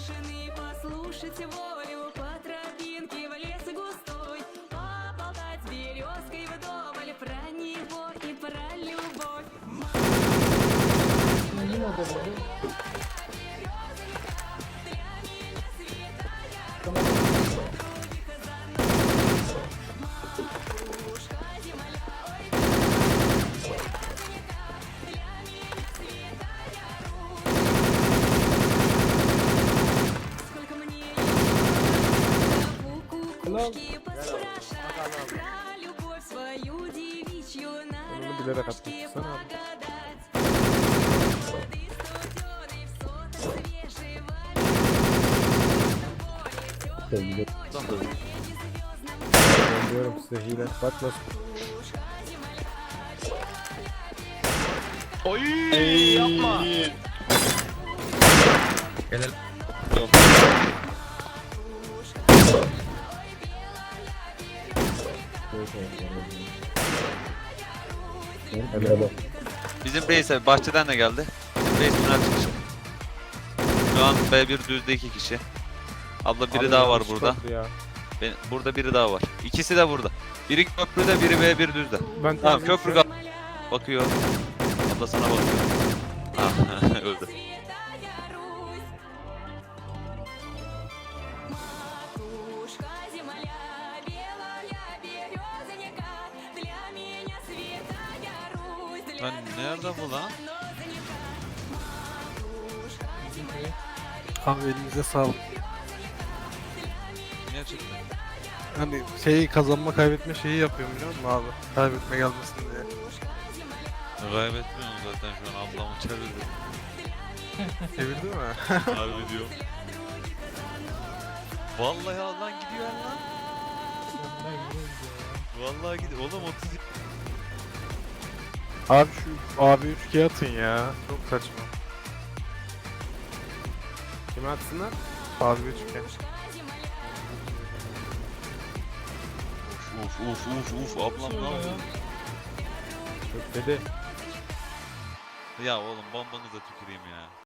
тишины послушать волю Hello. кукушки поспрашать про любовь свою девичью на Onu bilerek ромашке attım. Sana abi. погадать. Воды студеной в сотах свежего Sevgili. Ben diyorum size hile. Bak nasıl. Oy yapma. Helal. Evet. Bizim reis abi bahçeden de geldi. Tünel çıkışı. Şu an B1 düzde iki kişi. Abla biri Abi daha var yanlış burada. Ya. Ben, burada biri daha var. İkisi de burada. Biri köprüde, biri B1 düzde. Ben Tamam köprü kal- bakıyor. Abla sana bakıyor. Ah öldü. Lan nerede bu lan? Abi elinize sağlık. Gerçekten. Hani şeyi kazanma kaybetme şeyi yapıyorum biliyor musun abi? Kaybetme gelmesin diye. Kaybetmiyorum zaten şu an ablamı çevirdim. Çevirdi mi? Harbi diyorum. Vallahi lan gidiyor lan. Vallahi gidiyor. Oğlum 30 abi şu abi 3G atın ya. Çok saçma. Kime atsınlar? Abi 3G. Uf uf uf uf ablam ne yapıyor? Yok dedi. Ya oğlum bombanıza tüküreyim ya.